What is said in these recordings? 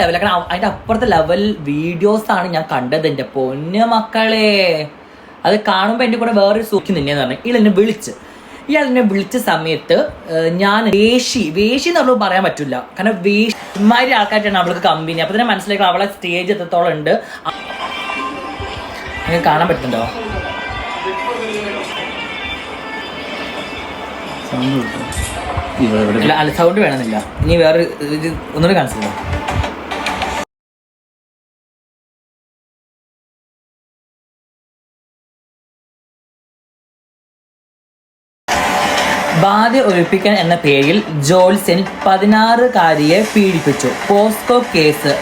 Level കാരണം അതിന്റെ അപ്പുറത്തെ ലെവൽ വീഡിയോസ് ആണ് ഞാൻ കണ്ടത് എന്റെ പൊന്നു മക്കളെ. അത് കാണുമ്പോൾ എന്റെ കൂടെ വേറൊരു സൂക്കി നിന്നെന്ന് പറഞ്ഞു. ഇയാൾ എന്നെ വിളിച്ച്. ഇയാൾ എന്നെ വിളിച്ച സമയത്ത് ഞാൻ വേഷി വേഷി എന്ന് പറഞ്ഞു പറയാൻ പറ്റില്ല. കാരണം വേഷി ഇമാതിരി ആൾക്കാരാണ് അവൾക്ക് കമ്പനി അപ്പൊ തന്നെ മനസ്സിലാക്കി അവളെ സ്റ്റേജ് എത്രത്തോളം ഉണ്ട്. നിങ്ങൾക്ക് കാണാൻ പറ്റുന്നുണ്ടോ? അല്ല സൗണ്ട് വേണമെന്നില്ല. ഇനി വേറെ ഒന്നുകൂടി കാണിച്ചില്ല ബാധ്യ ഒഴിപ്പിക്കൽ എന്ന പേരിൽ ജോൽസൻ പതിനാറുകാരിയെ പീഡിപ്പിച്ചു. POCSO case.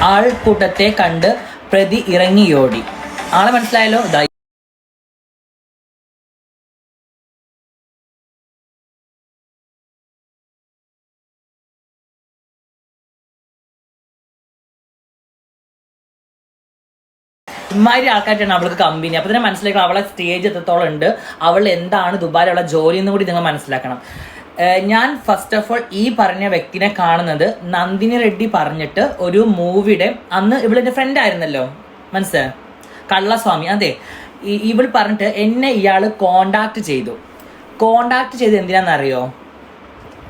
ആൾക്കൂട്ടത്തെ കണ്ട് പ്രതി ഇറങ്ങിയോടി. ആളെ മനസ്സിലായല്ലോ? ഇമാതിരി ആൾക്കാരാണ് അവൾക്ക് കമ്പനി അപ്പൊ തന്നെ മനസ്സിലാക്കണം അവളെ സ്റ്റേജ് എത്രത്തോളം ഉണ്ട്. അവൾ എന്താണ് ദുബായിൽ അവളെ ജോലി എന്ന് കൂടി നിങ്ങൾ മനസ്സിലാക്കണം. ഞാൻ ഫസ്റ്റ് ഓഫ് ഓൾ ഈ പറഞ്ഞ വ്യക്തിനെ കാണുന്നത് നന്ദിനി റെഡ്ഡി പറഞ്ഞിട്ട് ഒരു മൂവിയുടെ അന്ന് ഇവളെന്റെ ഫ്രണ്ട് ആയിരുന്നല്ലോ. മനസ്സിലായോ? കള്ളസ്വാമി. അതെ. ഇവൾ പറഞ്ഞിട്ട് എന്നെ ഇയാൾ കോണ്ടാക്ട് ചെയ്തു. കോണ്ടാക്ട് ചെയ്ത് എന്തിനാണെന്നറിയോ?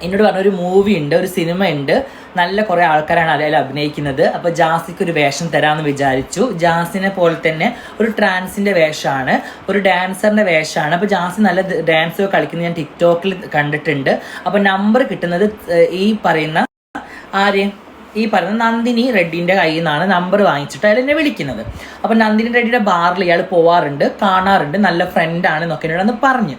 എന്നോട് പറഞ്ഞ ഒരു മൂവി ഉണ്ട് ഒരു സിനിമ ഉണ്ട്. നല്ല കുറെ ആൾക്കാരാണ് അതിൽ അഭിനയിക്കുന്നത്. അപ്പൊ ജാസിക്ക് ഒരു വേഷം തരാമെന്ന് വിചാരിച്ചു. ജാസിനെ പോലെ തന്നെ ഒരു ട്രാൻസിന്റെ വേഷമാണ് ഒരു ഡാൻസറിന്റെ വേഷമാണ് അപ്പൊ ജാസി നല്ല ഡാൻസ് കളിക്കുന്നത് ഞാൻ ടിക്ടോക്കിൽ കണ്ടിട്ടുണ്ട്. അപ്പൊ നമ്പർ കിട്ടുന്നത് ഈ പറയുന്ന ആര്? ഈ പറയുന്ന നന്ദിനി റെഡ്ഡിന്റെ കയ്യിൽ നിന്നാണ് നമ്പർ വാങ്ങിച്ചിട്ട് അയാൾ എന്നെ വിളിക്കുന്നത്. അപ്പൊ നന്ദിനി റെഡ്ഡിയുടെ ബാറിൽ ഇയാൾ പോവാറുണ്ട് കാണാറുണ്ട് നല്ല ഫ്രണ്ടാണ് എന്നൊക്കെ എന്നോട് അന്ന് പറഞ്ഞു.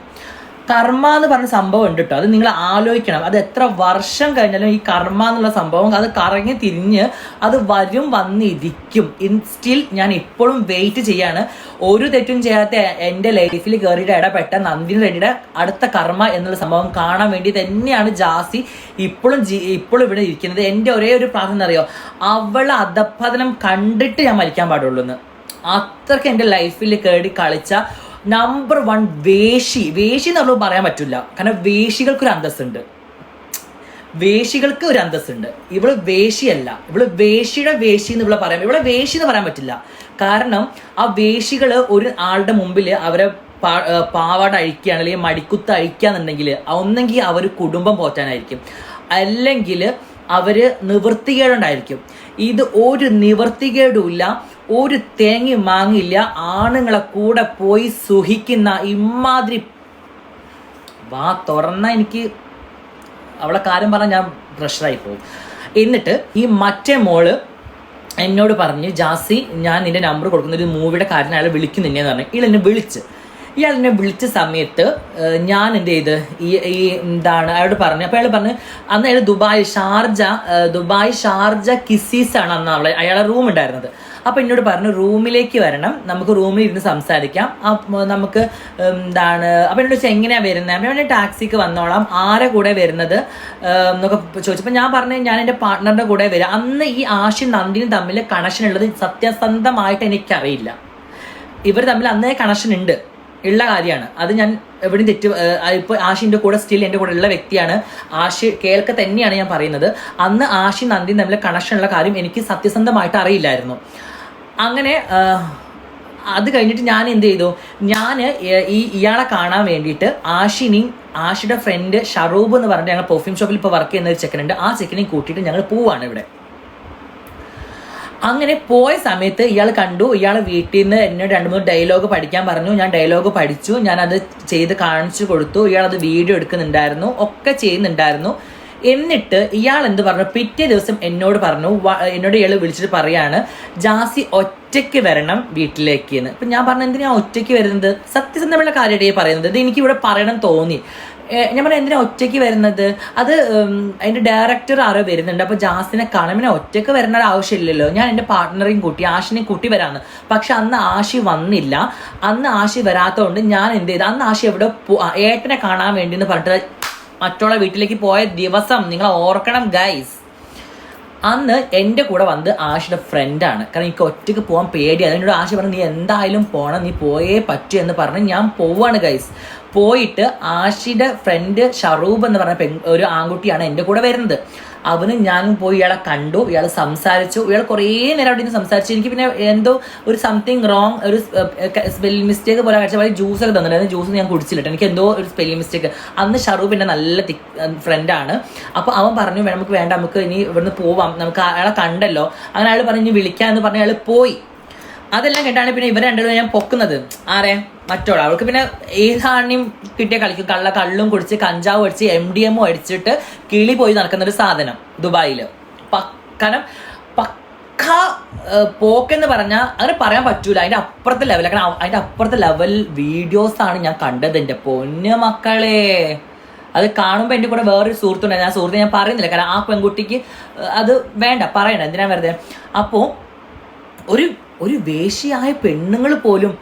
കർമ്മ എന്ന് പറഞ്ഞ സംഭവം ഉണ്ട് കേട്ടോ അത് നിങ്ങൾ ആലോചിക്കണം. അത് എത്ര വർഷം കഴിഞ്ഞാലും ഈ കർമ്മ എന്നുള്ള സംഭവം അത് കറങ്ങി തിരിഞ്ഞ് അത് വരും വന്നിരിക്കും. ഇൻ സ്റ്റിൽ ഞാൻ ഇപ്പോഴും വെയിറ്റ് ചെയ്യാണ്. ഒരു തെറ്റും ചെയ്യാത്ത എന്റെ ലൈഫിൽ കയറിയിട്ട് ഇടപെട്ട നന്ദിനി റെഡ്ഡിയുടെ അടുത്ത കർമ്മ എന്നുള്ള സംഭവം കാണാൻ വേണ്ടി തന്നെയാണ് ജാസി ഇപ്പോഴും ഇപ്പോഴും ഇവിടെ ഇരിക്കുന്നത്. എന്റെ ഒരേ ഒരു പ്രാർത്ഥന അറിയോ അവൾ അധപ്പതനം കണ്ടിട്ട് ഞാൻ മരിക്കാൻ പാടുള്ളൂ എന്ന് അത്രയ്ക്ക് എന്റെ ലൈഫിൽ കയറി കളിച്ച നമ്പർ വൺ വേഷി. വേഷി എന്ന് നമ്മൾ പറയാൻ പറ്റില്ല. കാരണം വേഷികൾക്കൊരു അന്തസ്സുണ്ട്. വേഷികൾക്ക് ഒരു അന്തസ്സുണ്ട്. ഇവൾ വേഷിയല്ല. ഇവൾ വേഷിയുടെ വേഷി എന്ന് ഇവിടെ പറയാം ഇവളെ വേഷി എന്ന് പറയാൻ പറ്റില്ല. കാരണം ആ വേഷികൾ ഒരു ആളുടെ മുമ്പിൽ അവരെ പാവാട അഴിക്കുകയാണ് അല്ലെങ്കിൽ മടിക്കുത്ത് അഴിക്കുകയാണെന്നുണ്ടെങ്കിൽ ഒന്നെങ്കിൽ അവർ കുടുംബം പോറ്റാനായിരിക്കും. അല്ലെങ്കിൽ അവർ നിവൃത്തികേടുണ്ടായിരിക്കും. ഇത് ഒരു നിവർത്തികേടുമില്ല ഒരു തേങ്ങി മാങ്ങില്ല. ആണുങ്ങളെ കൂടെ പോയി സുഹിക്കുന്ന ഇമാതിരി വാ തുറന്ന എനിക്ക് അവളെ കാര്യം പറഞ്ഞാൽ ഞാൻ പ്രഷറായി പോകും എന്നിട്ട് ഈ മറ്റേ മോൾ എന്നോട് പറഞ്ഞ് ജാസി ഞാൻ നിന്റെ നമ്പർ കൊടുക്കുന്ന ഒരു മൂവിയുടെ കാര്യം അയാൾ വിളിക്കുന്നില്ലെന്ന് പറഞ്ഞു. ഇയാൾ എന്നെ വിളിച്ച്. ഇയാൾ എന്നെ വിളിച്ച സമയത്ത് ഞാൻ എന്റെ ഇത് ഈ ഈ എന്താണ് അയാളോട് പറഞ്ഞു. അപ്പോൾ അയാൾ പറഞ്ഞു അന്ന് അയാൾ Dubai Sharjah Dubai Sharjah kisses ആണ് അന്ന് അവളെ അയാളെ റൂം ഉണ്ടായിരുന്നത് അപ്പോൾ എന്നോട് പറഞ്ഞു റൂമിലേക്ക് വരണം. നമുക്ക് റൂമിൽ ഇരുന്ന് സംസാരിക്കാം. നമുക്ക് എന്താണ് അപ്പോൾ എന്നോട് ചോദിച്ചാൽ എങ്ങനെയാണ് വരുന്നത് അപ്പോൾ ഞാൻ ടാക്സിക്ക് വന്നോളാം. ആരെ കൂടെ വരുന്നത്? എന്നൊക്കെ ചോദിച്ചപ്പോൾ ഞാൻ പറഞ്ഞു ഞാൻ എന്റെ പാർട്ട്ണറിന്റെ കൂടെ വരാം. അന്ന് ഈ ആശയും നന്ദിനും തമ്മിൽ കണക്ഷൻ ഉള്ളത് സത്യസന്ധമായിട്ട് എനിക്കറിയില്ല. ഇവർ തമ്മിൽ അന്നേ കണക്ഷൻ ഉണ്ട്. ഉള്ള കാര്യമാണ്. അത് ഞാൻ എവിടെയും തെറ്റ് ഇപ്പോൾ ആഷിന്റെ കൂടെ സ്റ്റിൽ എന്റെ കൂടെ ഉള്ള വ്യക്തിയാണ്. ആഷി കേൾക്ക തന്നെയാണ് ഞാൻ പറയുന്നത്. അന്ന് ആഷി നന്ദി തമ്മിൽ കണക്ഷൻ ഉള്ള കാര്യം എനിക്ക് സത്യസന്ധമായിട്ട് അറിയില്ലായിരുന്നു. അങ്ങനെ അത് കഴിഞ്ഞിട്ട് ഞാൻ എന്ത് ചെയ്തു? ഞാൻ ഈ ഇയാളെ കാണാൻ വേണ്ടിയിട്ട് ആഷിനി ആഷിയുടെ ഫ്രണ്ട് ഷറൂബ് എന്ന് പറഞ്ഞിട്ട് ഞങ്ങൾ പെർഫ്യൂം ഷോപ്പിൽ ഇപ്പോൾ വർക്ക് ചെയ്യുന്ന ഒരു ചെക്കനുണ്ട് ആ ചെക്കനെയും കൂട്ടിയിട്ട് ഞങ്ങൾ പോവാണ് ഇവിടെ. അങ്ങനെ പോയ സമയത്ത് ഇയാൾ കണ്ടു ഇയാൾ വീട്ടിൽ നിന്ന് എന്നോട് രണ്ട് മൂന്ന് ഡയലോഗ് പഠിക്കാൻ പറഞ്ഞു. ഞാൻ ഡയലോഗ് പഠിച്ചു ഞാൻ അത് ചെയ്ത് കാണിച്ചു കൊടുത്തു. ഇയാൾ അത് വീഡിയോ എടുക്കുന്നുണ്ടായിരുന്നു ഒക്കെ ചെയ്യുന്നുണ്ടായിരുന്നു. എന്നിട്ട് ഇയാൾ എന്ത് പറഞ്ഞു? പിറ്റേ ദിവസം എന്നോട് പറഞ്ഞു എന്നോട് ഇയാൾ വിളിച്ചിട്ട് പറയാണ് ജാസി ഒറ്റയ്ക്ക് വരണം വീട്ടിലേക്ക് എന്ന്. അപ്പൊ ഞാൻ പറഞ്ഞു എന്തിനാ ഒറ്റയ്ക്ക് വരുന്നത്? സത്യസന്ധമുള്ള കാര്യമായിട്ട് പറയുന്നത്. ഇത് എനിക്ക് ഇവിടെ പറയണം തോന്നി. ഞാൻ പറഞ്ഞ എന്തിനാ ഒറ്റയ്ക്ക് വരുന്നത്? അത് അതിന്റെ ഡയറക്ടർ ആരോ വരുന്നുണ്ട്. അപ്പൊ ജാസിനെ കാണാൻ ഒറ്റയ്ക്ക് വരേണ്ട ആവശ്യമില്ലല്ലോ. ഞാൻ എന്റെ പാർട്ട്ണറെയും കൂട്ടി ആഷിനെയും കൂട്ടി വരാന്ന് പക്ഷെ അന്ന് ആഷി വന്നില്ല. അന്ന് ആഷി വരാത്തതുകൊണ്ട് ഞാൻ എന്ത് ചെയ്തു? അന്ന് ആഷി എവിടെ ഏട്ടനെ കാണാൻ വേണ്ടി എന്ന് പറഞ്ഞിട്ട് മറ്റുള്ള വീട്ടിലേക്ക് പോയ ദിവസം നിങ്ങൾ ഓർക്കണം ഗൈസ് അന്ന് എന്റെ കൂടെ വന്ന് ആശയുടെ ഫ്രണ്ടാണ് കാരണം എനിക്ക് ഒറ്റയ്ക്ക് പോകാൻ പേടിയാണ് അതിനോട് ആശ പറഞ്ഞു നീ എന്തായാലും പോകണം നീ പോയേ പറ്റൂ എന്ന് പറഞ്ഞ് ഞാൻ പോവാണ് ഗൈസ് പോയിട്ട് ആഷിയുടെ ഫ്രണ്ട് ഷറൂബ് എന്ന് പറഞ്ഞ പെൺ ഒരു ആൺകുട്ടിയാണ് എന്റെ കൂടെ വരുന്നത്. അവനും ഞാനും പോയി ഇയാളെ കണ്ടു ഇയാൾ സംസാരിച്ചു. ഇയാൾ കുറേ നേരം അവിടെ നിന്ന് സംസാരിച്ചു. എനിക്ക് പിന്നെ എന്തോ ഒരു സംതിങ് റോങ് ഒരു സ്പെല്ലിംഗ് മിസ്റ്റേക്ക് പോലെ കഴിച്ച പോലെ ജ്യൂസ് ഒക്കെ തന്നിട്ടുണ്ട് ജ്യൂസ് ഞാൻ കുടിച്ചില്ലട്ടേ എനിക്ക് എന്തോ ഒരു സ്പെല്ലിംഗ് മിസ്റ്റേക്ക് അന്ന് ഷറൂബ് എന്റെ നല്ല ഫ്രണ്ടാണ് അപ്പോൾ അവൻ പറഞ്ഞു "വേ- നമുക്ക് വേണ്ട നമുക്ക് ഇനി ഇവിടുന്ന് പോവാം. നമുക്ക് അയാളെ കണ്ടല്ലോ. അങ്ങനെ അയാൾ പറഞ്ഞു ഇനി വിളിക്കാമെന്ന് പറഞ്ഞ് അയാൾ പോയി. അതെല്ലാം കേട്ടാണ് പിന്നെ ഇവർ രണ്ടുപേരും ഞാൻ പൊക്കുന്നത്. ആരെ? മറ്റോളെ അവൾക്ക് പിന്നെ ഏതാണിയും കിട്ടിയ കളിക്കും കള്ള കള്ളും കുടിച്ച് കഞ്ചാവ് അടിച്ച് എം ഡി എമ്മും അടിച്ചിട്ട് കിളി പോയി നടക്കുന്ന ഒരു സാധനം ദുബായിൽ പക്കനം പക്ക പോക്ക് പോക്കെന്ന് പറഞ്ഞാൽ അങ്ങനെ പറയാൻ പറ്റൂല. അതിന്റെ അപ്പുറത്തെ ലെവൽ കാരണം അതിന്റെ അപ്പുറത്തെ ലെവൽ വീഡിയോസ് ആണ് ഞാൻ കണ്ടത് എന്റെ പൊന്നു മക്കളെ. അത് കാണുമ്പോൾ എന്റെ കൂടെ വേറൊരു സുഹൃത്തുണ്ടായിരുന്നു ഞാൻ സുഹൃത്ത് ഞാൻ പറയുന്നില്ല. കാരണം ആ പെൺകുട്ടിക്ക് അത് വേണ്ട. പറയണ്ട. എന്തിനാ വെറുതെ? അപ്പോൾ ഒരു ഒരു വേശിയായ പെണ്ണുങ്ങൾ പോലും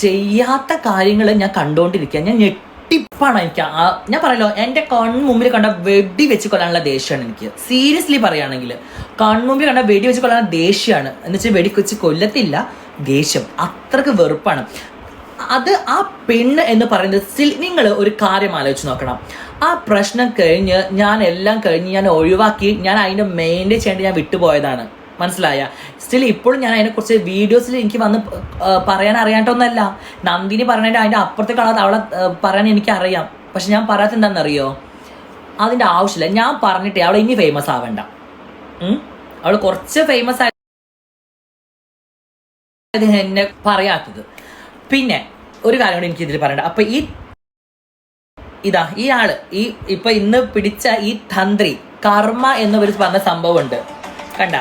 ചെയ്യാത്ത കാര്യങ്ങൾ ഞാൻ കണ്ടുകൊണ്ടിരിക്കുക ഞാൻ ഞെട്ടിപ്പാണ് എനിക്ക്. ആ ഞാൻ പറയല്ലോ എന്റെ കൺമുമ്പിൽ കണ്ട വെടി വെച്ച് കൊല്ലാനുള്ള ദേഷ്യമാണ് എനിക്ക്. സീരിയസ്ലി പറയുകയാണെങ്കിൽ കൺമുമ്പിൽ കണ്ട വെടി വെച്ച് കൊല്ലാനുള്ള ദേഷ്യമാണ്. എന്ന് വെച്ചാൽ വെടി വെച്ച് കൊല്ലത്തില്ല ദേഷ്യം. അത്രയ്ക്ക് വെറുപ്പാണ്. അത് ആ പെണ്ണ് എന്ന് പറയുന്നത് നിങ്ങൾ ഒരു കാര്യം ആലോചിച്ച് നോക്കണം. ആ പ്രശ്നം കഴിഞ്ഞ് ഞാൻ എല്ലാം കഴിഞ്ഞ് ഞാൻ ഒഴിവാക്കി ഞാൻ അതിന്റെ മെയിന്റെ ചെയ്യേണ്ടി ഞാൻ വിട്ടുപോയതാണ്. മനസ്സിലായ? സ്റ്റിൽ ഇപ്പോഴും ഞാൻ അതിനെ അതിനെക്കുറിച്ച് വീഡിയോസിൽ എനിക്ക് വന്ന് പറയാൻ അറിയാട്ടൊന്നല്ല നന്ദിനി പറഞ്ഞതിന്റെ അതിന്റെ അപ്പുറത്തെ കളർ അവളെ പറയാൻ എനിക്ക് അറിയാം പക്ഷെ ഞാൻ പറയാത്ത എന്താണെന്നറിയോ? അതിന്റെ ആവശ്യമില്ല. ഞാൻ പറഞ്ഞിട്ടേ അവളെ ഇനി ഫേമസ് ആവണ്ട. അവൾ കുറച്ച് ഫേമസ് ആയത് എന്നെ പറയാത്തത്. പിന്നെ ഒരു കാര്യം കൂടി എനിക്ക് ഇതിൽ പറയണ്ട. അപ്പൊ ഈ ഇതാ ഈ ആൾ ഈ ഇപ്പൊ ഇന്ന് പിടിച്ച ഈ തന്ത്രി കർമ്മ എന്നൊരു പറഞ്ഞ സംഭവം ഉണ്ട് കണ്ട?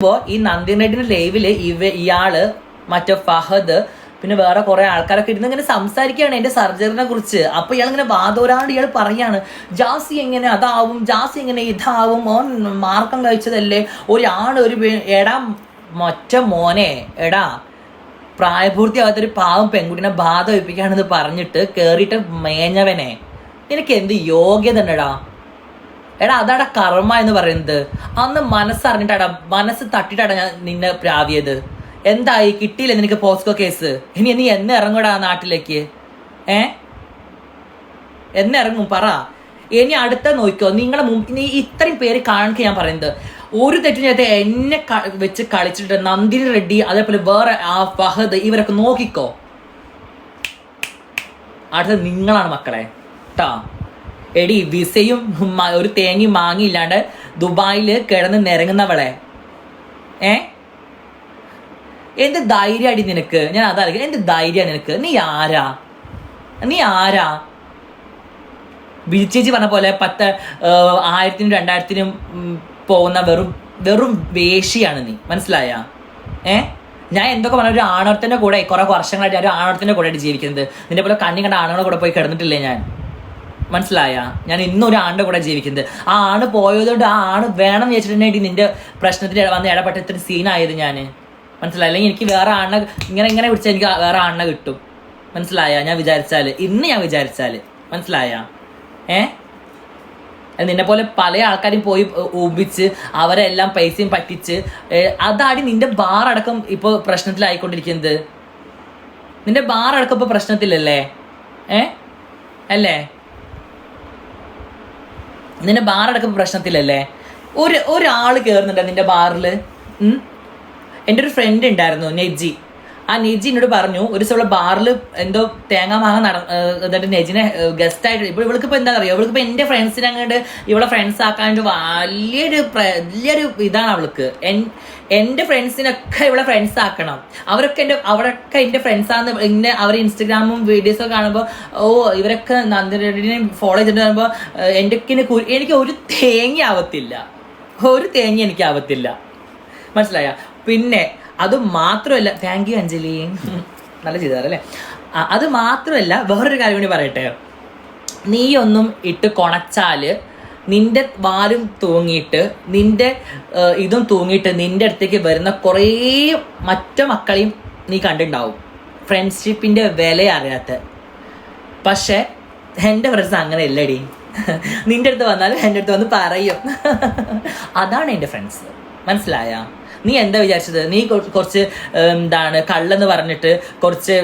അപ്പോ ഈ നന്ദിനേടിന്റെ ലൈവിൽ ഇവ ഇയാൾ മറ്റേ ഫഹദ് പിന്നെ വേറെ കുറെ ആൾക്കാരൊക്കെ ഇരുന്ന് ഇങ്ങനെ സംസാരിക്കുകയാണ് എന്റെ സർജറിനെ കുറിച്ച്. അപ്പൊ ഇയാൾ ഇങ്ങനെ വാദോരാണ്ട് ഇയാൾ പറയാണ് ജാസി എങ്ങനെ അതാവും ജാസി എങ്ങനെ ഇതാവും ഓൻ മാർക്കം കഴിച്ചതല്ലേ ഒരാണ് ഒരു എടാ മൊറ്റ മോനെ എടാ പ്രായപൂർത്തിയാകാത്തൊരു പാവം പെൺകുട്ടിനെ ബാധ ഒഴിപ്പിക്കുകയാണെന്ന് പറഞ്ഞിട്ട് കേറിയിട്ട് മേഞ്ഞവനെ. നിനക്ക് എന്ത് യോഗ്യത ഉണ്ടെടാ? എടാ അതാടാ കർമ്മ എന്ന് പറയുന്നത്. അന്ന് മനസ്സറിഞ്ഞിട്ടാടാ മനസ്സ് തട്ടിട്ടാടാ ഞാൻ നിന്നെ പ്രാവിയത്. എന്തായി? കിട്ടിയില്ല നിനക്ക് പോസ്കോ കേസ്? ഇനി നീ എന്ന് ഇറങ്ങൂടാ നാട്ടിലേക്ക്? ഏ? എന്ന് ഇറങ്ങും പറ. ഇനി അടുത്ത നോക്കോ നിങ്ങളെ നീ ഇത്രയും പേര് കാണിക്കാൻ ഞാൻ പറയുന്നത്. ഒരു തെറ്റിന് ചെയ്യാത്ത എന്നെ വെച്ച് കളിച്ചിട്ട് നന്ദിനി റെഡ്ഡി അതേപോലെ വേറെ ആ ഫഹദ് ഇവരൊക്കെ നോക്കിക്കോ. അടുത്തത് നിങ്ങളാണ് മക്കളെ. ട്ടാ. എടി വിസയും ഒരു തേങ്ങയും മാങ്ങിയില്ലാണ്ട് ദുബായിൽ കിടന്ന് നിരങ്ങുന്നവളെ. ഏ? എന്ത് ധൈര്യടി നിനക്ക്? ഞാൻ അതറിയില്ല. എന്ത് ധൈര്യ നിനക്ക്? നീ ആരാ? നീ ആരാ? വിജിച്ചേച്ചി പറഞ്ഞ പോലെ പത്ത് ആയിരത്തിനും രണ്ടായിരത്തിനും പോകുന്ന വെറും വെറും വേഷിയാണ് നീ. മനസ്സിലായ? ഏ? ഞാൻ എന്തൊക്കെ പറഞ്ഞ ഒരു ആണവത്തിന്റെ കൂടെ കുറെ വർഷങ്ങളായിട്ട് ഒരു ആണവത്തിന്റെ കൂടെ ആയിട്ട് ജീവിക്കുന്നത്. നിന്റെ പോലെ കണ്ണി കണ്ട ആണുങ്ങളെ കൂടെ പോയി കിടന്നിട്ടില്ലേ ഞാൻ? മനസ്സിലായ? ഞാൻ ഇന്നും ഒരു ആണിന്റെ കൂടെ ജീവിക്കുന്നത്. ആ ആണ് പോയതുകൊണ്ട് ആ ആണ് വേണം എന്ന് വെച്ചിട്ടുണ്ടെങ്കിൽ നിന്റെ പ്രശ്നത്തിന് വന്ന് ഇടപെട്ട ഇത്ര സീനായത് ഞാൻ മനസ്സിലായി? അല്ലെങ്കിൽ എനിക്ക് വേറെ ആണിനെ ഇങ്ങനെ ഇങ്ങനെ പിടിച്ചാൽ എനിക്ക് വേറെ ആണിനെ കിട്ടും. മനസ്സിലായ? ഞാൻ വിചാരിച്ചാൽ ഇന്ന് ഞാൻ വിചാരിച്ചാൽ മനസ്സിലായ? ഏ? നിന്നെ പോലെ പല ആൾക്കാരും പോയി ഊപിച്ച് അവരെല്ലാം പൈസയും പറ്റിച്ച് അതാടി നിന്റെ ബാർ അടക്കം ഇപ്പോൾ പ്രശ്നത്തിലായിക്കൊണ്ടിരിക്കുന്നത്. നിന്റെ ബാർ അടക്കം ഇപ്പോൾ പ്രശ്നത്തിലല്ലേ? ഏ? അല്ലേ? നിന്റെ ബാർ അടക്കം പ്രശ്നത്തിലല്ലേ? ഒരു ഒരാൾ കയറുന്നുണ്ട് നിന്റെ ബാറിൽ എന്റെ ഒരു ഫ്രണ്ട് ഉണ്ടായിരുന്നു നെജി ആ നെജി എന്നോട് പറഞ്ഞു ഒരു ദിവസം ബാറിൽ എന്തോ തേങ്ങ മാങ്ങ നട എന്നിട്ട് നെജിനെ ഗസ്റ്റ് ആയിട്ട് ഇപ്പോൾ ഇവൾക്ക് ഇപ്പോൾ എന്താ പറയുക ഇവൾക്ക് ഇപ്പോൾ എന്റെ ഫ്രണ്ട്സിനെ അങ്ങോട്ട് ഇവളെ ഫ്രണ്ട്സ് ആക്കാനായിട്ട് വലിയൊരു വലിയൊരു ഇതാണ് അവൾക്ക്. എന്റെ എന്റെ ഫ്രണ്ട്സിനൊക്കെ ഇവളെ ഫ്രണ്ട്സ് ആക്കണം. അവരൊക്കെ എന്റെ അവരൊക്കെ എന്റെ ഫ്രണ്ട്സാന്ന് ഇങ്ങനെ അവർ ഇൻസ്റ്റഗ്രാമും വീഡിയോസും ഒക്കെ കാണുമ്പോൾ ഓ ഇവരൊക്കെ നന്ദിനെ ഫോളോ ചെയ്തിട്ട് കാണുമ്പോൾ എന്റെ എനിക്ക് ഒരു തേങ്ങ ആവത്തില്ല. ഒരു തേങ്ങ എനിക്ക് ആവത്തില്ല. മനസ്സിലായ? പിന്നെ അത് മാത്രമല്ല താങ്ക് യു അഞ്ജലി. നല്ല ചെയ്താറല്ലേ അത് മാത്രമല്ല വേറൊരു കാര്യം കൂടി പറയട്ടെ. നീ ഒന്നും ഇട്ട് കൊണച്ചാൽ നിന്റെ വാലും തൂങ്ങിയിട്ട് നിന്റെ ഇതും തൂങ്ങിയിട്ട് നിന്റെ അടുത്തേക്ക് വരുന്ന കുറേ മറ്റു മക്കളെയും നീ കണ്ടിട്ടുണ്ടാവും. ഫ്രണ്ട്ഷിപ്പിന്റെ വില അറിയാത്ത. പക്ഷെ എന്റെ ഫ്രണ്ട്സ് അങ്ങനെ ഇല്ലടി നിന്റെ അടുത്ത് വന്നാലും എന്റെ അടുത്ത് വന്ന് പറയും. അതാണ് എന്റെ ഫ്രണ്ട്സ് മനസ്സിലായ? നീ എന്താ വിചാരിച്ചത്? നീ കുറച്ച് എന്താണ് കള്ളെന്ന് പറഞ്ഞിട്ട് കുറച്ച്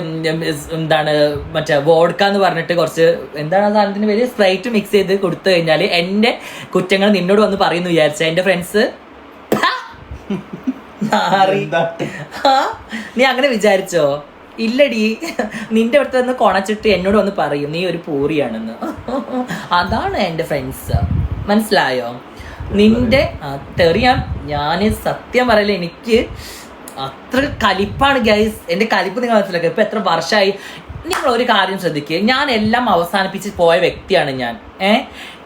എന്താണ് മറ്റേ വോഡ്ക എന്ന് പറഞ്ഞിട്ട് കുറച്ച് എന്താണ് സാധനത്തിന് പേര്? സ്പ്രൈറ്റ് മിക്സ് ചെയ്ത് കൊടുത്തു കഴിഞ്ഞാൽ എന്റെ കുറ്റങ്ങൾ നിന്നോട് വന്ന് പറയുന്നു വിചാരിച്ച. എന്റെ ഫ്രണ്ട്സ് നീ അങ്ങനെ വിചാരിച്ചോ? ഇല്ലടി. നിന്റെ അടുത്ത് വന്ന് കൊണച്ചിട്ട് എന്നോട് വന്ന് പറയും. നീ ഒരു പൂറിയാണെന്ന്. അതാണ് എന്റെ ഫ്രണ്ട്സ് മനസ്സിലായോ? നിന്റെ തെറിയാം. ഞാൻ സത്യം പറയല എനിക്ക് അത്ര കലിപ്പാണ് ഗൈസ് എന്റെ കലിപ്പ് നിങ്ങൾ മനസ്സിലാക്കുക ഇപ്പൊ എത്ര വർഷമായി നിങ്ങൾ ഒരു കാര്യം ശ്രദ്ധിക്കുക ഞാൻ എല്ലാം അവസാനിപ്പിച്ച് പോയ വ്യക്തിയാണ് ഞാൻ. ഏ?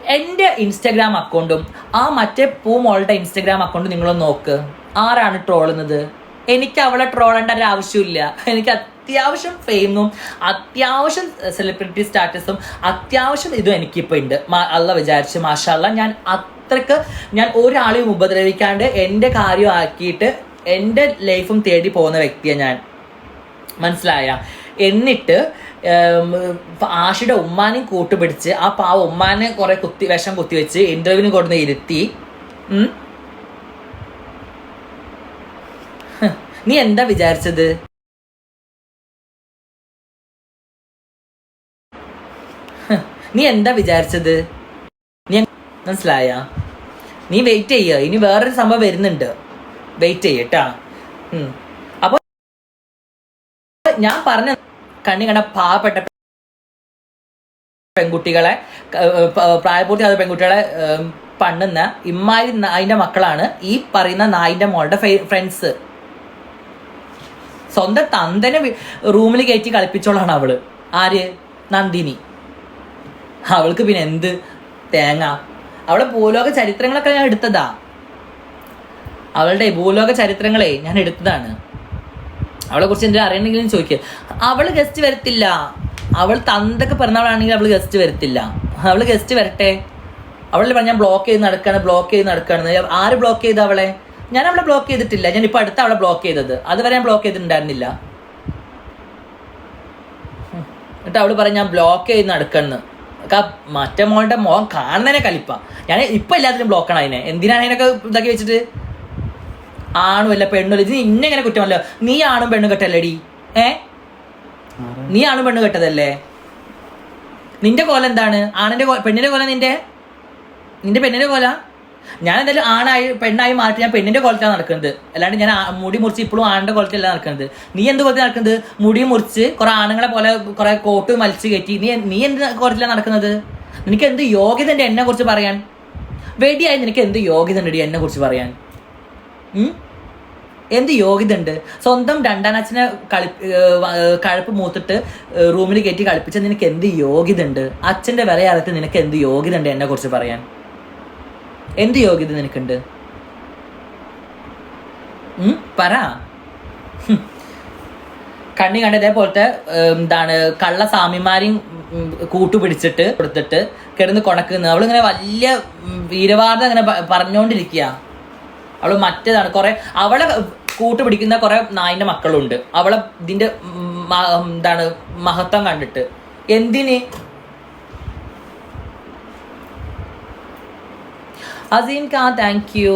എന്റെ ഇൻസ്റ്റഗ്രാം അക്കൗണ്ടും ആ മറ്റേ പൂമോളുടെ ഇൻസ്റ്റഗ്രാം അക്കൗണ്ടും നിങ്ങൾ നോക്ക്. ആരാണ് ട്രോളുന്നത്? എനിക്ക് അവളെ ട്രോളേണ്ട ഒരു ആവശ്യമില്ല. എനിക്ക് അത്യാവശ്യം ഫെയിമും അത്യാവശ്യം സെലിബ്രിറ്റി സ്റ്റാറ്റസും അത്യാവശ്യം ഇതും എനിക്കിപ്പോൾ ഉണ്ട്. അല്ല വിചാരിച്ച് മാഷാള്ള ഞാൻ അത്രയ്ക്ക് ഞാൻ ഒരാളെയും ഉപദ്രവിക്കാണ്ട് എന്റെ കാര്യം ആക്കിയിട്ട് എന്റെ ലൈഫും തേടി പോകുന്ന വ്യക്തിയാണ് ഞാൻ. മനസ്സിലായ? എന്നിട്ട് ആഷിയുടെ ഉമ്മാനെയും കൂട്ടുപിടിച്ച് ആ പാവ ഉമ്മാനെ കുറെ കുത്തി വിഷം കുത്തിവെച്ച് ഇന്റർവ്യൂവിന് കൊടുന്ന് ഇരുത്തി. നീ എന്താ വിചാരിച്ചത്? നീ എന്താ വിചാരിച്ചത്? നീ മനസ്സിലായ? നീ വെയിറ്റ് ചെയ്യുക ഇനി വേറൊരു സംഭവം വരുന്നുണ്ട്. വെയിറ്റ് ചെയ്യട്ടാ അപ്പൊ ഞാൻ പറഞ്ഞ കണ്ണി കണ്ട പാവപ്പെട്ട പെൺകുട്ടികളെ പ്രായപൂർത്തിയായ പെൺകുട്ടികളെ പണ്ണുന്ന ഇമ്മാരി നായിന്റെ മക്കളാണ് ഈ പറയുന്ന നായിന്റെ മോളുടെ ഫ്രണ്ട്സ് സ്വന്തം തന്തനെ റൂമിൽ കയറ്റി കളിപ്പിച്ചോളാണ് അവൾ. ആര്? നന്ദിനി. അവൾക്ക് പിന്നെ എന്ത്? തേങ്ങ. അവളെ ഭൂലോക ചരിത്രങ്ങളൊക്കെ ഞാൻ എടുത്തതാ. അവളുടെ ഭൂലോക ചരിത്രങ്ങളെ ഞാൻ എടുത്തതാണ്. അവളെ കുറിച്ച് എന്തെങ്കിലും അറിയണമെങ്കിലും ചോദിക്കുക അവൾ ഗസ്റ്റ് വരത്തില്ല. അവൾ തന്തൊക്കെ പറഞ്ഞവളാണെങ്കിൽ അവൾ ഗസ്റ്റ് വരത്തില്ല. അവൾ ഗസ്റ്റ് വരട്ടെ. പറഞ്ഞ ഞാൻ ബ്ലോക്ക് ചെയ്ത് നടക്കാണ് ബ്ലോക്ക് ചെയ്ത് നടക്കാണ്. ആര് ബ്ലോക്ക് ചെയ്ത അവളെ? ഞാൻ അവളെ ബ്ലോക്ക് ചെയ്തിട്ടില്ല. ഞാൻ ഇപ്പൊ അടുത്ത അവളെ ബ്ലോക്ക് ചെയ്തത്. അതുവരെ ഞാൻ ബ്ലോക്ക് ചെയ്തിട്ടുണ്ടായിരുന്നില്ല. എന്നിട്ട് അവൾ പറഞ്ഞ ഞാൻ ബ്ലോക്ക് ചെയ്ത് നടക്കണെന്ന് മറ്റേ മോളുടെ മോൻ കാണുന്നതിനെ കലിപ്പ. ഞാൻ ഇപ്പൊ എല്ലാത്തിനും ബ്ലോക്കാണ് അതിനെ. എന്തിനാണ് അതിനൊക്കെ ഇതാക്കി വെച്ചിട്ട്? ആണുമല്ല പെണ്ണുമല്ല ഇത് ഇന്നെ ഇങ്ങനെ കുറ്റമല്ലോ നീ ആണും പെണ്ണും കെട്ടല്ലേടി? ഏ? നീ ആണും പെണ്ണും കെട്ടതല്ലേ? നിന്റെ കോല എന്താണ്? ആണിന്റെ പെണ്ണിന്റെ കോല നിന്റെ? നിന്റെ പെണ്ണിന്റെ കോല? ഞാൻ എന്തായാലും ആണായി പെണ്ണായി മാറ്റി ഞാൻ പെണ്ണിന്റെ കോലത്താണ് നടക്കുന്നത്. അല്ലാണ്ട് ഞാൻ മുടി മുറിച്ച് ഇപ്പോഴും ആണിന്റെ കോലത്തിലല്ല നടക്കുന്നത്. നീ എന്ത് കോലത്തിൽ നടക്കുന്നത്? മുടി മുറിച്ച് കുറെ ആണുങ്ങളെ പോലെ കുറെ കോട്ട് മലിച്ച് കയറ്റി. നീ നീ എന്ത് കോലത്തിലാണ് നടക്കുന്നത്? നിനക്ക് എന്ത് യോഗ്യത ഉണ്ട് എന്നെ കുറിച്ച് പറയാൻ? വെടിയായി നിനക്ക് എന്ത് യോഗ്യത ഉണ്ട് എന്നെ കുറിച്ച് പറയാൻ? എന്ത് യോഗ്യത ഉണ്ട് സ്വന്തം രണ്ടാനച്ഛനെ കളി കഴുപ്പ് മൂത്തിട്ട് റൂമിൽ കയറ്റി കളിപ്പിച്ച നിനക്ക് എന്ത് യോഗ്യത ഉണ്ട് അച്ഛന്റെ വില അറിയത്ത് നിനക്ക് എന്ത് യോഗ്യത ഉണ്ട് എന്നെ കുറിച്ച് പറയാൻ? എന്ത് യോഗ്യത നിനക്കുണ്ട്? പറ. കണ്ണി കണ്ട ഇതേപോലത്തെ എന്താണ് കള്ള സ്വാമിമാരെയും കൂട്ടുപിടിച്ചിട്ട് കൊടുത്തിട്ട് കിടന്ന് കൊണക്കുന്നു അവളിങ്ങനെ വലിയ വീരവാദം ഇങ്ങനെ പറഞ്ഞുകൊണ്ടിരിക്കുക അവൾ മറ്റേതാണ് കുറെ അവളെ കൂട്ടുപിടിക്കുന്ന കുറെ നായിന്റെ മക്കളുണ്ട്. അവളെ ഇതിന്റെ എന്താണ് മഹത്വം കണ്ടിട്ട്. എന്തിന്? അസീൻ കാ താങ്ക് യു